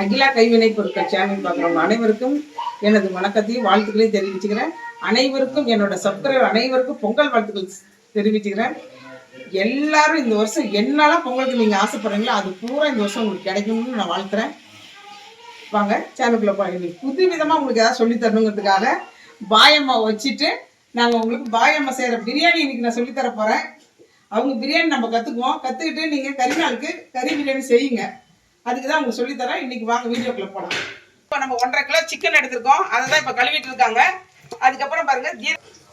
அகிலா கைவினை பொருட்கள் சேனல் பார்க்குறவங்க அனைவருக்கும் எனது வணக்கத்தையும் வாழ்த்துக்களையும் தெரிவிச்சுக்கிறேன். அனைவருக்கும் என்னோட சப்ஸ்கிரைபர் அனைவருக்கும் பொங்கல் வாழ்த்துக்கள் தெரிவிச்சுக்கிறேன். எல்லாரும் இந்த வருஷம் என்னெல்லாம் பொங்கலுக்கு நீங்கள் ஆசைப்படுறீங்களோ அது பூரா இந்த வருஷம் உங்களுக்கு கிடைக்கணும்னு நான் வாழ்த்துறேன். வாங்க சேனலுக்குள்ள போய் புது விதமாக உங்களுக்கு ஏதாவது சொல்லி தரணுங்கிறதுக்காக பாயம்மா வச்சுட்டு நாங்கள் உங்களுக்கு பாயம்மா செய்கிற பிரியாணி இன்னைக்கு நான் சொல்லித்தர போகிறேன் அவங்க பிரியாணி நம்ம கற்றுக்குவோம் கற்றுக்கிட்டு நீங்கள் கறி நாளுக்கு கறி பிரியாணி செய்யுங்க. அதுக்கு தான் உங்களுக்கு சொல்லித்தரேன். இன்னைக்கு வாங்க வீடியோக்குள்ள போகலாம் இப்போ நம்ம ஒன்றரை கிலோ சிக்கன் எடுத்திருக்கோம். அதை தான் இப்போ கழுவிட்டு இருக்காங்க. அதுக்கப்புறம் பாருங்க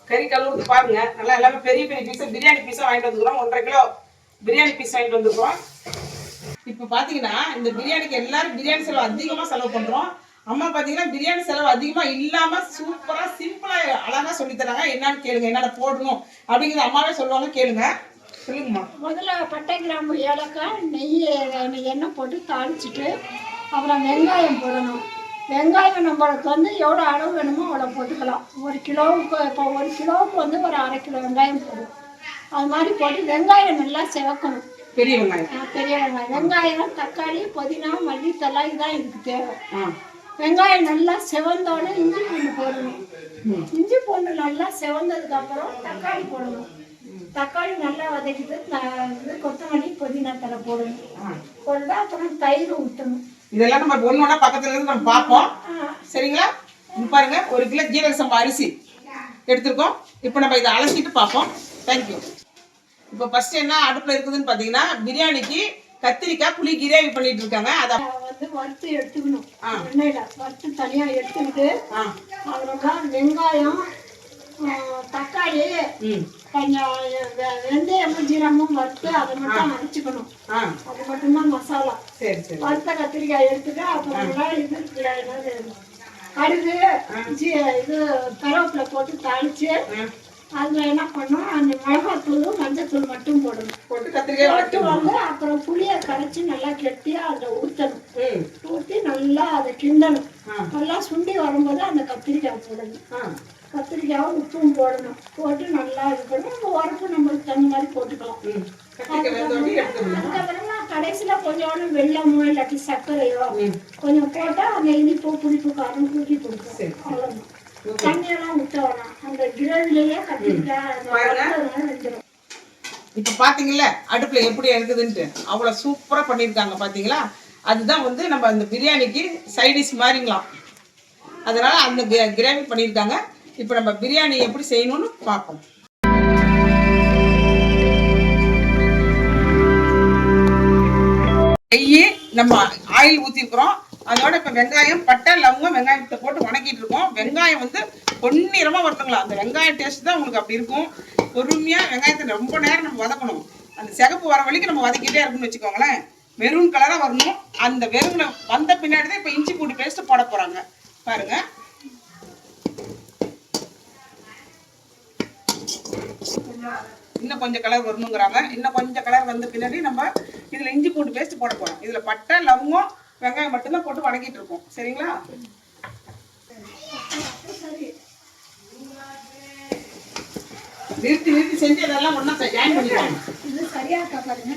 கறி கழுவுறது பாருங்க. நல்லா எல்லாமே பெரிய பெரிய பீஸும் பிரியாணி பீஸாக வாங்கிட்டு வந்துக்கிறோம் ஒன்றரை கிலோ பிரியாணி பீஸ் வாங்கிட்டு வந்துருக்கோம் இப்போ பார்த்தீங்கன்னா இந்த பிரியாணிக்கு எல்லாரும் பிரியாணி செலவு அதிகமாக செலவு பண்ணுறோம் அம்மா பார்த்தீங்கன்னா பிரியாணி செலவு அதிகமாக இல்லாமல் சூப்பராக சிம்பிளாக அழகாக சொல்லித் தராங்க. என்னன்னு கேளுங்க என்னென்ன போடணும் அப்படிங்கிறத அம்மாவே சொல்லுவாங்க கேளுங்க. சொல்லுங்கம்மா. முதல்ல பட்டை கிராம்பு ஏலக்காய் நெய் எண்ணெய் போட்டு தாளிச்சிட்டு அப்புறம் வெங்காயம் போடணும். வெங்காயம் நம்மளுக்கு வந்து எவ்வளோ அளவு வேணுமோ அவ்வளோ போட்டுக்கலாம். ஒரு கிலோவுக்கு இப்போ ஒரு கிலோவுக்கு வந்து ஒரு அரை கிலோ வெங்காயம் போடும் அது மாதிரி போட்டு வெங்காயம் நல்லா செவக்கணும். பெரிய வெங்காயம். ஆ, பெரிய வெங்காயம். வெங்காயம் தக்காளி புதினா மல்லித்தலை இதுதான் இதுக்கு தேவை. வெங்காயம் நல்லா செவந்தோடனே இஞ்சி பூண்டு போடணும். இஞ்சி பூண்டு நல்லா செவந்ததுக்கு அப்புறம் தக்காளி போடணும். தக்காளி நல்லா வதக்கிட்டு கொத்தமல்லி புதினா தலை போடணும். போட்டு அப்புறம் தயிர் ஊற்றணும் இதெல்லாம் நம்ம ஒன்று ஒன்றா பக்கத்துல இருந்து நம்ம பார்ப்போம். சரிங்களா? பாருங்க ஒரு கிலோ ஜீரக சம்பா அரிசி எடுத்திருக்கோம். இப்போ நம்ம இதை அலசிட்டு பார்ப்போம். தேங்க்யூ இப்போ ஃபர்ஸ்ட் என்ன அடுப்பில் இருக்குதுன்னு பார்த்தீங்கன்னா பிரியாணிக்கு கத்திரிக்காய் புளி கிரேவி பண்ணிட்டு இருக்காங்க. அதை வந்து வறுத்து எடுத்துக்கணும். எண்ணெயில் வறுத்து தனியாக எடுத்துக்கிட்டு அப்புறமா வெங்காயம் தக்காளி கொஞ்சம் வெ- வெந்தயமும் ஜீரகமும் வறுத்து அதை மட்டும் அரைச்சிக்கணும். அது மட்டும்தான் மசாலா. வறுத்த கத்திரிக்காய் எடுத்துட்டு அப்புறம் இது கடுகு இது கருவேப்பிலை போட்டு தாளிச்சு அதில் என்ன பண்ணணும்? அந்த மிளகாத்தூள் மஞ்சத்தூள் மட்டும் போடணும். போட்டு கத்திரிக்காய் போட்டு வளர்த்து வந்து அப்புறம் புளியை கரைச்சி நல்லா கெட்டியாக அதில் ஊற்றணும் ம். ஊற்றி நல்லா அதை கிண்டணும். நல்லா சுண்டி வரும்போது அந்த கத்திரிக்காய் போடணும். ஆ கத்திரிக்காய் உப்பும் போடணும். போட்டு நல்லா இது பண்ணி நம்ம உரப்பு நம்மளுக்கு தகுந்த மாதிரி போட்டுக்கலாம். அதுக்கப்புறமா கடைசியில் கொஞ்சோண்டு வெள்ளமோ இல்லாட்டி சர்க்கரையோ கொஞ்சம் போட்டால் அந்த இனிப்பு புளிப்பு காரம் தூக்கி கொடுக்கும். அவ்வளோதான் தண்ணியெல்லாம் ஊற்ற வேணாம். அந்த கிரேவிலேயே கத்திரிக்காய் வெந்துடும் இப்போ பார்த்தீங்கல்ல அடுப்பில் எப்படி இருக்குதுன்ட்டு அவ்வளோ சூப்பராக பண்ணியிருக்காங்க பார்த்தீங்களா அதுதான் வந்து நம்ம அந்த பிரியாணிக்கு சைடிஷ் மாதிரிங்களாம் அதனால அந்த கிரேவி பண்ணியிருக்காங்க. இப்போ நம்ம பிரியாணி எப்படி செய்யணும்னு பார்ப்போம். நெய் நம்ம ஆயில் ஊற்றிருக்கிறோம் அதோட இப்போ வெங்காயம் பட்டை லவங்கம் வெங்காயத்தை போட்டு வணக்கிட்டு இருக்கோம். வெங்காயம் வந்து பொன்னிறமாக வறுத்துங்களா அந்த வெங்காயம் டேஸ்ட் தான் உங்களுக்கு அப்படி இருக்கும். பொறுமையாக வெங்காயத்தை ரொம்ப நேரம் நம்ம வதக்கணும். அந்த சிகப்பு வர வழிக்கு நம்ம வதக்கிட்டே இருக்குன்னு வச்சுக்கோங்களேன். மெரூன் கலராக வரணும். அந்த மெரூன் வந்த பின்னாடி தான் இப்போ இஞ்சி பூண்டு பேஸ்ட்டு போட போகிறாங்க பாருங்க. இன்னும் கொஞ்சம் கலர் வரணுங்கிறாங்க. இன்னும் கொஞ்சம் கலர் வந்த பின்னாடி நம்ம இதில் இஞ்சி பூண்டு பேஸ்ட் போட போகிறோம் இதில் பட்டை லவங்கம் வெங்காயம் மட்டும்தான் போட்டு வணக்கிட்டு இருக்கோம். சரிங்களா? நிறுத்தி நிறுத்தி செஞ்சு அதெல்லாம் ஒன்றா ஜாயின் பண்ணிடுவாங்க இது சரியாக இருக்கா பாருங்க?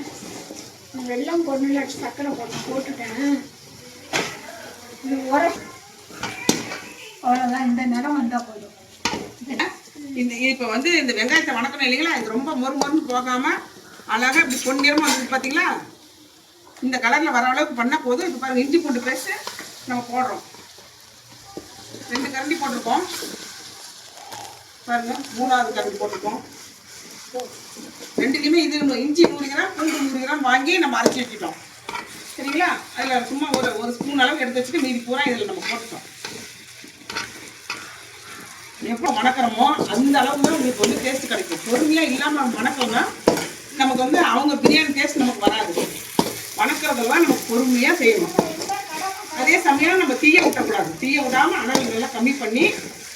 வெள்ளம் பொண்ணுல சக்கரை போட்டு போட்டுட்டேன். இது உர அவ்வளோதான் இந்த நிறம் வந்தால் போதும். இந்த இப்போ வந்து இந்த வெங்காயத்தை வணக்கணும் இல்லைங்களா? இது ரொம்ப மொறு மொறுன்னு போகாம அழகா இப்படி பொன்னிறமா வந்து பார்த்தீங்களா இந்த கலரில் வர அளவுக்கு பண்ணால் போதும். இப்போ பாருங்கள் இஞ்சி பூண்டு பேஸ்ட்டு நம்ம போடுறோம். ரெண்டு கரண்டி போட்டிருக்கோம். பாருங்கள் மூணாவது கரண்டி போட்டிருக்கோம். ரெண்டுலையுமே இது இஞ்சி நூறு கிராம் பூண்டு நூறு கிராம் வாங்கி நம்ம அரைச்சி வச்சுட்டோம் சரிங்களா? அதில் சும்மா ஒரு ஒரு ஸ்பூன் அளவு எடுத்து வச்சுட்டு மீதி பூரா இதில் நம்ம போட்டுட்டோம். எப்போ மணக்கிறோமோ அந்த அளவுக்கு தான் உங்களுக்கு வந்து டேஸ்ட் கிடைக்கும். பொறுமையாக இல்லாமல் மணக்கோங்க நமக்கு வந்து அவங்க பிரியாணி டேஸ்ட் நமக்கு வராது. வணக்கிறதெல்லாம் நம்ம பொறுமையாக செய்யணும். அதே சமயம் நம்ம தீய விட்டக்கூடாது தீய விடாமல் அளவு நல்லா கம்மி பண்ணி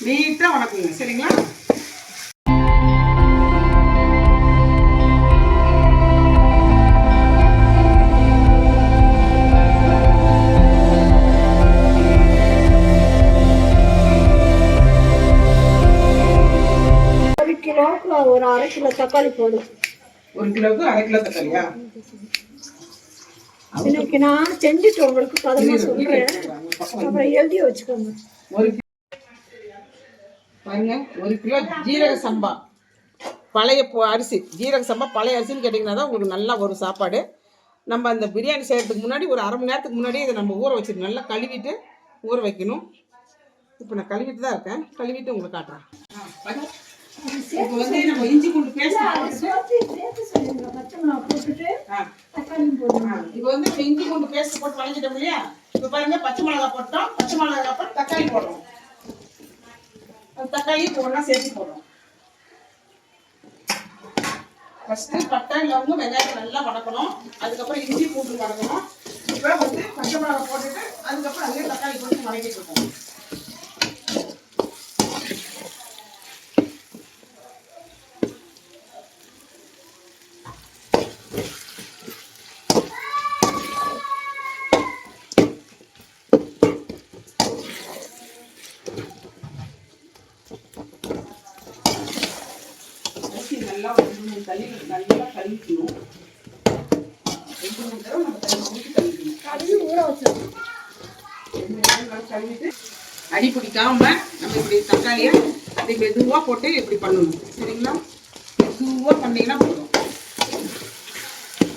நீட்டாக வணக்குங்க. சரிங்களா? கிலோவுக்கு ஒரு அரை கிலோ தக்காளி போடும் ஒரு கிலோவுக்கு அரை கிலோ தக்காளியா? இன்னைக்கு நான் செஞ்சுட்டு உங்களுக்கு பதமா சொல்றேன். அப்புறம் எழுதி வச்சுக்கோங்க. ஒரு பாருங்க ஒரு கிலோ ஜீரக சம்பா. பழைய அரிசி. ஜீரக சம்பா பழைய அரிசின்னு கேட்டிங்கன்னா தான் உங்களுக்கு நல்லா வரும் சாப்பாடு. நம்ம அந்த பிரியாணி செய்கிறதுக்கு முன்னாடி ஒரு அரை மணி நேரத்துக்கு முன்னாடி இதை நம்ம ஊற வச்சிருக்கோம் நல்லா கழுவிட்டு ஊற வைக்கணும். இப்போ நான் கழுவிட்டு தான் இருக்கேன். கழுவிட்டு உங்களுக்கு காட்டுறேன். இப்போ வந்து நம்ம இஞ்சி பூண்டு பேஸ்ட் இப்போ வந்து இஞ்சி பூண்டு பேஸ்ட் போட்டு வளைஞ்சிட்டோம் இல்லையா? இப்போ பாருங்க பச்சை மிளகா போட்டோம். பச்சை மிளகா அப்புறம் தக்காளி போடுறோம் தக்காளி ஒன்றா சேர்த்து போடுறோம் ஃபர்ஸ்ட் பட்டை லவங்கம் வெங்காயத்தை நல்லா வதக்கணும். அதுக்கப்புறம் இஞ்சி பூண்டு வதக்கணும். இப்போ வந்து பச்சை மிளகா போட்டுட்டு அதுக்கப்புறம் அதுலேயே தக்காளி போட்டு வதக்கிட்டு இருக்கோம். நல்லா ஒரு மூணு தண்ணி நல்லா கழுவிக்கணும். ரெண்டு மூணு தடவை நம்ம தண்ணி ஊற்றி கழுவிக்கணும். கடுகு ஊற வச்சிருக்கோம் ரெண்டு நல்லா கழுவிட்டு அடி பிடிக்காம நம்ம இப்படி தக்காளியை அப்படி மெதுவாக போட்டு இப்படி பண்ணணும். சரிங்களா? மெதுவாக பண்ணீங்கன்னா போதும்.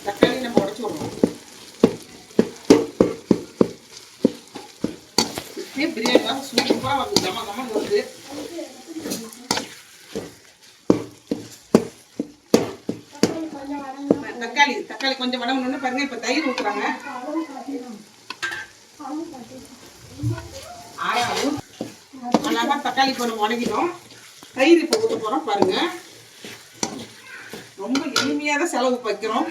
தக்காளி நம்ம உடச்சி விடுறோம் இப்படியே பிரியாணி சூப்பராக வந்து கம கம வருது தக்காளி கொஞ்சம் வதங்க தக்காளி தக்காளி கொஞ்சம் வடங்கணுன்னு பாருங்க இப்போ தயிர் ஊற்றுறாங்க அளவு காட்டிடும் அளவு காட்டிடும் ஆயா ஊ- அழகா தக்காளி நம்ம வதக்கிட்டோம். தயிர் இப்போ ஊற்ற போகிறோம் பாருங்க. ரொம்ப எளிமையாக தான் செலவு வைக்கிறோம்.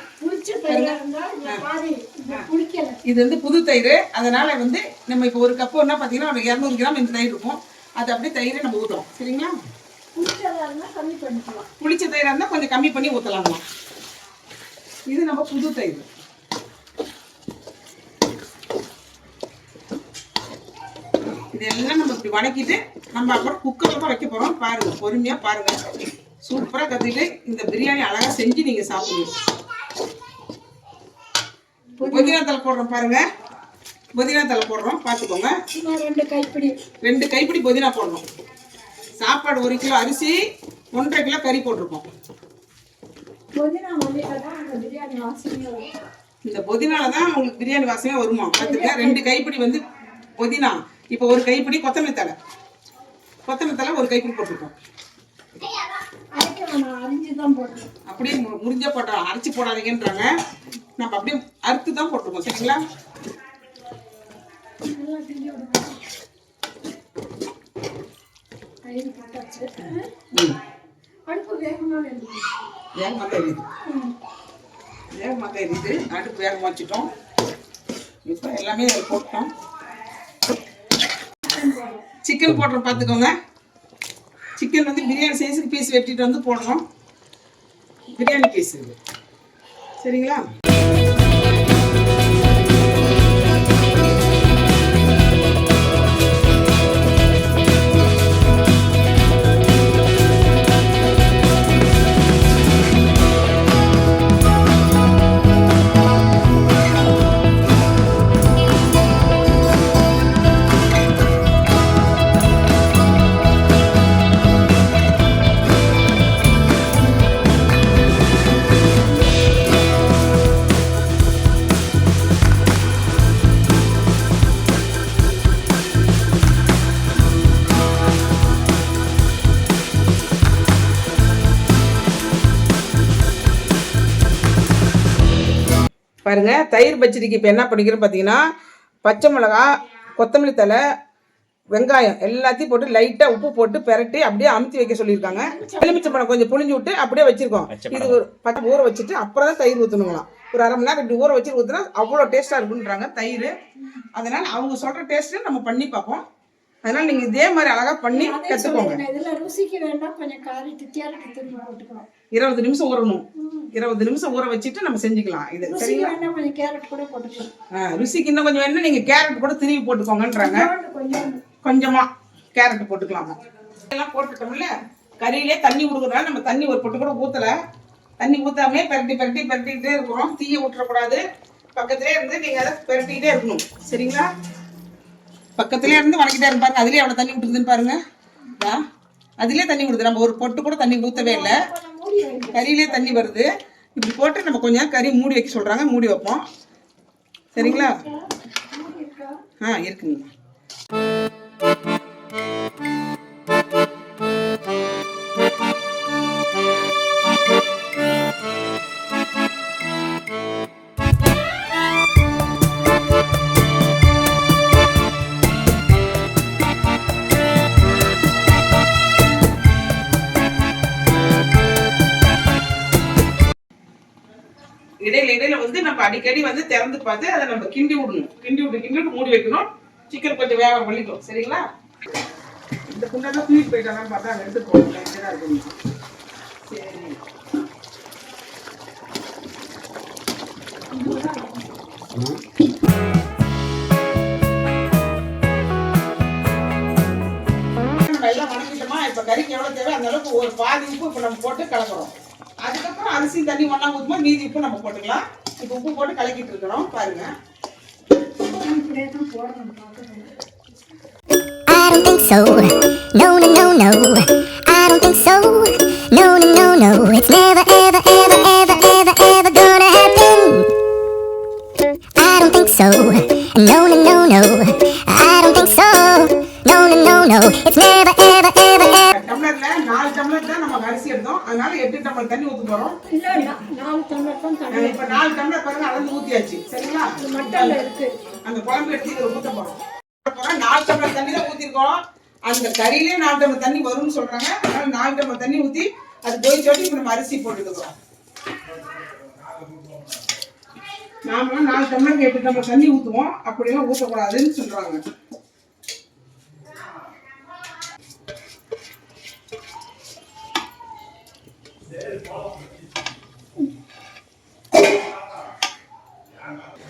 இது வந்து புது தயிர். அதனால வந்து நம்ம இப்போ ஒரு கப்பு என்ன பார்த்தீங்கன்னா ஒரு இரநூறு கிராம் இந்த தயிர் இருக்கும். அது அப்படியே தயிரை நம்ம ஊற்றுறோம் சரிங்களா? புளிச்ச தயிராக இருந்தால் கொஞ்சம் கம்மி பண்ணி ஊற்றலாமா இது நம்ம புது தயிர் இதெல்லாம் நம்ம இப்படி வதக்கிட்டு நம்ம அப்புறம் குக்கரில் தான் வைக்க போகிறோம் பாருங்க பொறுமையாக பாருங்க. சூப்பராக கற்றுக்கிட்டு இந்த பிரியாணி அழகாக செஞ்சு நீங்கள் சாப்பிடுங்க. புதினா தலை போடுறோம் பாருங்க. புதினா தலை போடுறோம். பார்த்துக்கோங்க. ரெண்டு கைப்பிடி. ரெண்டு கைப்பிடி புதினா போடணும். சாப்பாடு ஒரு கிலோ அரிசி ஒன்றரை கிலோ கறி போட்டிருக்கோம். புதினா மல்லிகை தான் அந்த பிரியாணி வாசனையே வரும் இந்த புதினால தான் உங்களுக்கு பிரியாணி வாசமே வருமா? பார்த்துக்க ரெண்டு கைப்பிடி வந்து புதினா. இப்போ ஒரு கைப்பிடி கொத்தமல்லி தலை கொத்தமல்லி தலை ஒரு கைப்பிடி போட்டிருக்கோம். அப்படியே முறிஞ்சா போட்டோம் அரைச்சி போடாதீங்கன்றாங்க. நம்ம அப்படியே அறுத்து தான் போட்டிருக்கோம். சரிங்களா? ம். அடுப்பு வேகமாக எழுதி வேகமாக தான் எரியுது வேகமாக தான் எரியுது அடுப்பு வேகமாக வச்சுட்டோம். இப்போ எல்லாமே அதில் போட்டோம். சிக்கன் போடுறோம் பார்த்துக்கோங்க சிக்கன் வந்து பிரியாணி சைஸுக்கு பீஸ் வெட்டிட்டு வந்து போடணும். பிரியாணி பீஸ் இது. சரிங்களா? தயிர் பச்சடிக்கு இப்போ என்ன பண்ணிக்கிறோம் பார்த்தீங்கன்னா பச்சை மிளகா கொத்தமல்லி தழை வெங்காயம் எல்லாத்தையும் போட்டு லைட்டாக உப்பு போட்டு பெரட்டி அப்படியே அமுத்தி வைக்க சொல்லியிருக்காங்க. எலுமிச்சம்பழம் கொஞ்சம் புளிஞ்சு விட்டு அப்படியே வச்சிருக்கோம். இது ஒரு பச்சை ஊற வச்சுட்டு அப்புறம் தான் தயிர் ஊற்றணுங்களாம் ஒரு அரை மணி நேரம் இப்படி ஊற வச்சு ஊற்றினா அவ்வளோ டேஸ்ட்டாக இருக்குன்றாங்க தயிர். அதனால் அவங்க சொல்கிற டேஸ்ட்டு நம்ம பண்ணி பார்ப்போம். அதனால் நீங்கள் இதே மாதிரி அழகாக பண்ணி கற்றுக்கோங்க இதில் ருசிக்கு வேண்டாம். கொஞ்சம் கேரட்டு திரும்பி போட்டுக்கலாம் இருபது நிமிஷம் ஊறணும். இருபது நிமிஷம் ஊற வச்சுட்டு நம்ம செஞ்சுக்கலாம். இது சரி ருசிக்கு வேண்டாம். கொஞ்சம் கேரட் கூட போட்டுக்கலாம். ருசிக்கு இன்னும் கொஞ்சம் வேணும் நீங்கள் கேரட் கூட திருவி போட்டுக்கோங்கன்றாங்க. கொஞ்சமா கேரட் போட்டுக்கலாமா. எல்லாம் போட்டுட்டோம்ல? கறியிலே தண்ணி விடுறதுனால நம்ம தண்ணி ஒரு பொட்டு கூட ஊத்தல. தண்ணி ஊத்தாமே பெரட்டி பெரட்டி பெரட்டிக்கிட்டே இருக்கிறோம் தீயை விட்டுறக்கூடாது பக்கத்திலே இருந்து நீங்க அதை பெரட்டிக்கிட்டே இருக்கணும். சரிங்களா? பக்கத்துலேயே இருந்து வணக்கிட்டே இருப்பாங்க அதுலயே எவ்வளவு தண்ணி விட்டுருதுன்னு பாருங்க. இதா. அதுலயே தண்ணி விடுது நம்ம ஒரு பொட்டு கூட தண்ணி ஊத்தவே இல்லை. கறியிலே தண்ணி வருது. இப்படி போட்டு நம்ம கொஞ்சம் கறி மூடி வைக்க சொல்றாங்க. மூடி வைப்போம். சரிங்களா? ஆ இருக்குங்க. அடிக்கடி வந்து திறந்து பார்த்து அதை நம்ம கிண்டி விடணும். கிண்டி விட்டு கிண்டி விட்டு மூடி வைக்கணும். சிக்கன் கொஞ்சம் வேக பண்ணிக்கும் சரிங்களா? இந்த குண்டாதான் தூக்கி போயிட்டாங்கன்னு பார்த்தா அதை எடுத்து போகணும் இருக்கணும் சரி. நம்ம எல்லாம் வணக்கிட்டோமா இப்போ கறிக்கு எவ்வளோ தேவை அந்த அளவுக்கு ஒரு பாதி உப்பு இப்போ நம்ம போட்டு கலக்குறோம். அதுக்கப்புறம் அரிசி தண்ணி ஒன்றா ஊற்றும்போது மீதி உப்பு நம்ம போட்டுக்கலாம். இப்போ உப்பு போட்டு கலக்கிட்டு இருக்கிறோம் பாருங்க இப்படியே தான் போடணும் பார்க்கணும் I don't think so. No, no, no, no. I don't think so. No, no, no, no. It's never, ever, ever, ever, ever, ever gonna happen. I don't think so. No, no, no, no. I don't think so. No, no, no, no. It's never, ever, ever, ever. அதனால எட்டு tumbler தண்ணி ஊற்ற போறோம். நாலு tumbler தான் தண்ணி இப்போ நாலு டம்ளர் பாருங்க அளந்து ஊற்றியாச்சு சரிங்களா? மட்டல்ல இருக்கு. அந்த குழம்பு எடுத்து இதில் ஊற்ற போறோம். ஊத்த நாலு டம்ளர் தண்ணி தான் ஊற்றிருக்கோம் அந்த கறியிலே நாலு டம்ளர் தண்ணி வரும்னு சொல்றாங்க. அதனால நாலு டம்ளர் தண்ணி ஊற்றி அது கொதிச்சோட்டி இப்போ நம்ம அரிசி போட்டுக்கிறோம் நாம நாலு டம்ளருக்கு எட்டு டம்ளர் தண்ணி ஊற்றுவோம் அப்படியெல்லாம் ஊற்றக்கூடாதுன்னு சொல்றாங்க.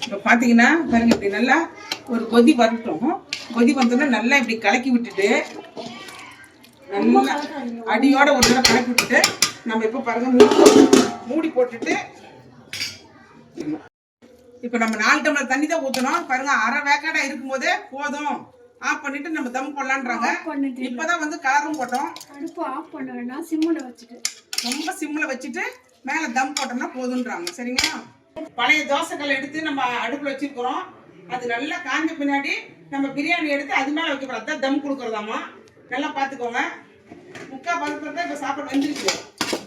இப்போ பார்த்தீங்கன்னா பாருங்க இப்படி நல்லா ஒரு கொதி வரட்டும். கொதி வந்தோடனே நல்லா இப்படி கலக்கி விட்டுட்டு நல்லா அடியோட ஒரு தடவை கலக்கி விட்டுட்டு நம்ம இப்போ பாருங்க மூடி போட்டுட்டு இப்போ நம்ம நாலு டம்ளர் தண்ணி தான் ஊற்றணும் பாருங்க அரை வேக்காடா இருக்கும்போதே போதும். ஆஃப் பண்ணிட்டு நம்ம தம் போடலான்றாங்க. இப்போதான் வந்து கலரும் போட்டோம். அடுப்பு ஆஃப் பண்ண வேண்டாம் சிம்மில் வச்சுட்டு. ரொம்ப சிம்மில் வச்சுட்டு மேலே தம் போட்டோம்னா போதுன்றாங்க. சரிங்களா? பழைய தோசைக்கல் எடுத்து நம்ம அடுப்பில் வச்சுருக்குறோம். அது நல்லா காஞ்ச பின்னாடி நம்ம பிரியாணி எடுத்து அது மேலே வைக்க போகிறோம் தம் கொடுக்குறதாம்மா. நல்லா பார்த்துக்கோங்க. முக்கால் பதத்தில் தான் இப்போ சாப்பாடு வந்துருக்கு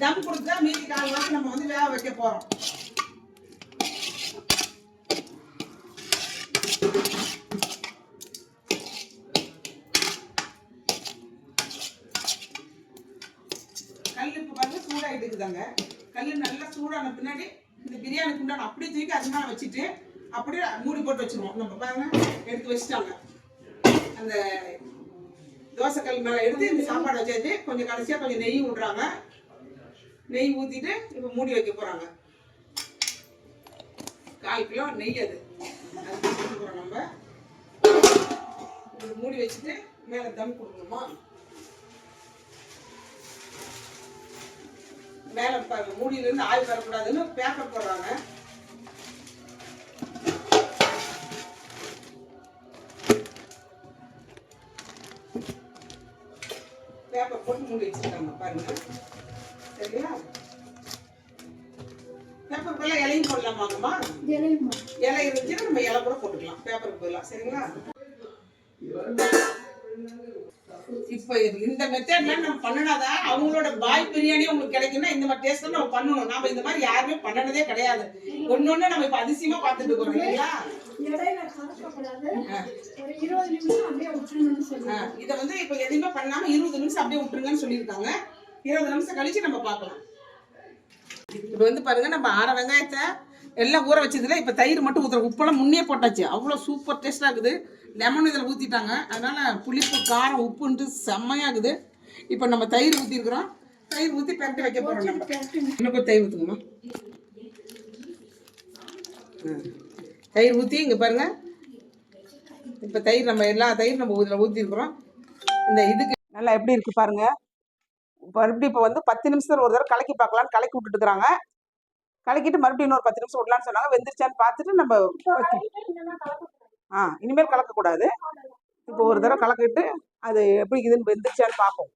தம் கொடுத்தா மீதி கால் வாசி நம்ம வந்து வேக வைக்க போகிறோம் கல் இப்போ பாருங்க வச்சுக்கோங்க. கல் நல்லா சூடான பின்னாடி இந்த பிரியாணி குண்டான அப்படியே தூக்கி அது மேலே வச்சுட்டு அப்படியே மூடி போட்டு வச்சிருவோம். நம்ம பாருங்க எடுத்து வச்சுட்டாங்க. அந்த தோசைக்கல் மேலே எடுத்து இந்த சாப்பாடு வச்சாச்சு கொஞ்சம் கடைசியாக கொஞ்சம் நெய் விட்றாங்க நெய் ஊற்றிட்டு இப்போ மூடி வைக்க போகிறாங்க கால் கிலோ நெய் அது. அது போகிறோம் நம்ம. மூடி வச்சுட்டு மேலே தம் கொடுக்கணுமா? மேல பாருங்க மூடியில இருந்து ஆவி வரக்கூடாதுன்னு பேப்பர் போடுறாங்க. பேப்பர் போட்டு மூடி வச்சிருக்காங்க பாருங்க. சரியா? பேப்பர் பதிலாக இலையும் போடலாமாங்கம்மா இலையுமா? இலை இருந்துச்சுன்னா நம்ம இலை கூட போட்டுக்கலாம். பேப்பருக்கு பதிலாக சரிங்களா? இப்போ இந்த மெத்தட்ல நம்ம பண்ணினாதான் அவங்களோட பாய் பிரியாணி உங்களுக்கு கிடைக்கும்னா இந்த மாதிரி டேஸ்ட் நம்ம பண்ணணும். நாம இந்த மாதிரி யாருமே பண்ணனதே கிடையாது. ஒன்னொன்னு நம்ம இப்ப அதிசயமா பார்த்துட்டு இருக்கோம் இல்லைங்களா? விட்டுருங்கன்னு சொல்லி ஆ, இதை வந்து இப்ப எதுவுமே பண்ணாம இருபது நிமிஷம் அப்படியே விட்டுருங்கன்னு சொல்லியிருக்காங்க. இருபது நிமிஷம் கழிச்சு நம்ம பார்க்கலாம். இப்போ வந்து பாருங்க நம்ம அரை வெங்காயத்தை எல்லாம் ஊற வச்சதுல இப்போ தயிர் மட்டும் ஊற்றுறோம் உப்பெல்லாம் முன்னே போட்டாச்சு. அவ்வளோ சூப்பர் டேஸ்டாக இருக்குது. லெமன் இதில் ஊற்றிட்டாங்க அதனால புளிப்பு காரம் உப்புன்ட்டு செம்மையாக இருக்குது இப்போ நம்ம தயிர் ஊற்றிருக்கிறோம் தயிர் ஊற்றி பெரட்டி வைக்க போகிறோம் நம்ம. இன்னும் தயிர் ஊற்றுங்கம்மா தயிர் ஊற்றி இங்கே பாருங்க. இப்போ தயிர் நம்ம எல்லா தயிர் நம்ம இதில் ஊற்றிருக்கிறோம் இந்த இதுக்கு நல்லா எப்படி இருக்கு பாருங்க. மறுபடியும் இப்போ வந்து பத்து நிமிஷத்துல ஒரு தடவை கலக்கி பார்க்கலான்னு கலக்கி விட்டுட்டுருக்குறாங்க. கலக்கிட்டு மறுபடியும் இன்னொரு பத்து நிமிஷம் விடலான்னு சொன்னாங்க. வெந்துருச்சான்னு பார்த்துட்டு நம்ம ஆ இனிமேல் கலக்கக்கூடாது. இப்போ ஒரு தடவை கலக்கிட்டு அது எப்படி இதுன்னு வெந்துருச்சான்னு பார்ப்போம்.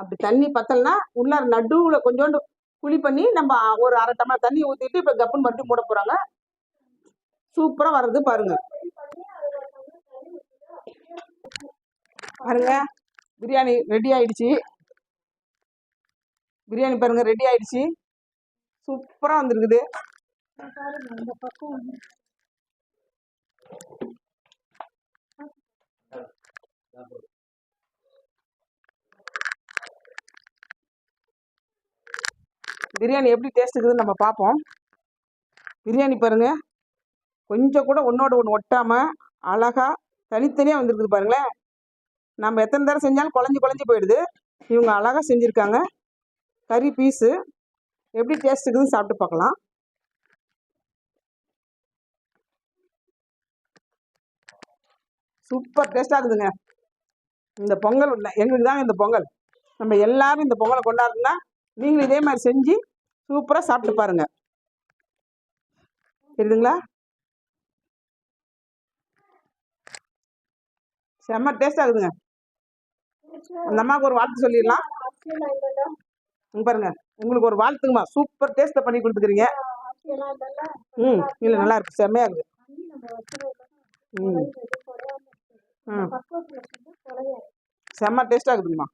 அப்படி தண்ணி பத்தலைன்னா உள்ளார நடுவில் கொஞ்சோண்டு குழி பண்ணி நம்ம ஒரு அரை டம்ளர் தண்ணி ஊற்றிட்டு இப்போ கப்புன்னு மறுபடியும் போட போகிறாங்க சூப்பராக வர்றது பாருங்க. பாருங்க பிரியாணி ரெடி ஆயிடுச்சு. பிரியாணி பாருங்க ரெடி ஆயிடுச்சு. சூப்பராக வந்துருக்குது. பிரியாணி எப்படி டேஸ்ட் இருக்குதுன்னு நம்ம பார்ப்போம். பிரியாணி பாருங்க. கொஞ்சம் கூட ஒன்றோட ஒன்று ஒட்டாமல் அழகா தனித்தனியாக வந்திருக்குது பாருங்களேன். நம்ம எத்தனை தடவை செஞ்சாலும் குழஞ்சி குழஞ்சி போயிடுது. இவங்க அழகாக செஞ்சுருக்காங்க. கறி பீஸு. எப்படி டேஸ்ட் இருக்குதுன்னு சாப்பிட்டு பார்க்கலாம். சூப்பர் டேஸ்ட்டாக இருக்குதுங்க. இந்த பொங்கல் எங்களுக்கு தாங்க இந்த பொங்கல். நம்ம எல்லாரும் இந்த பொங்கலை கொண்டாடுறோம்னா நீங்களும் இதே மாதிரி செஞ்சு சூப்பராக சாப்பிட்டு பாருங்க. தெரியுதுங்களா? செம்ம டேஸ்டாக இருக்குதுங்க. அந்த அம்மாவுக்கு ஒரு வார்த்தை சொல்லிடலாம். பாருங்க. உங்களுக்கு ஒரு வாழ்த்துங்கம்மா. சூப்பர் டேஸ்ட்டை பண்ணி கொடுத்துக்கிறீங்க. ம் இல்லை நல்லா இருக்கு. ம். குறையாம இருக்கு ம். குறையாது. செம்ம டேஸ்ட்டாக இருக்குதுங்கம்மா.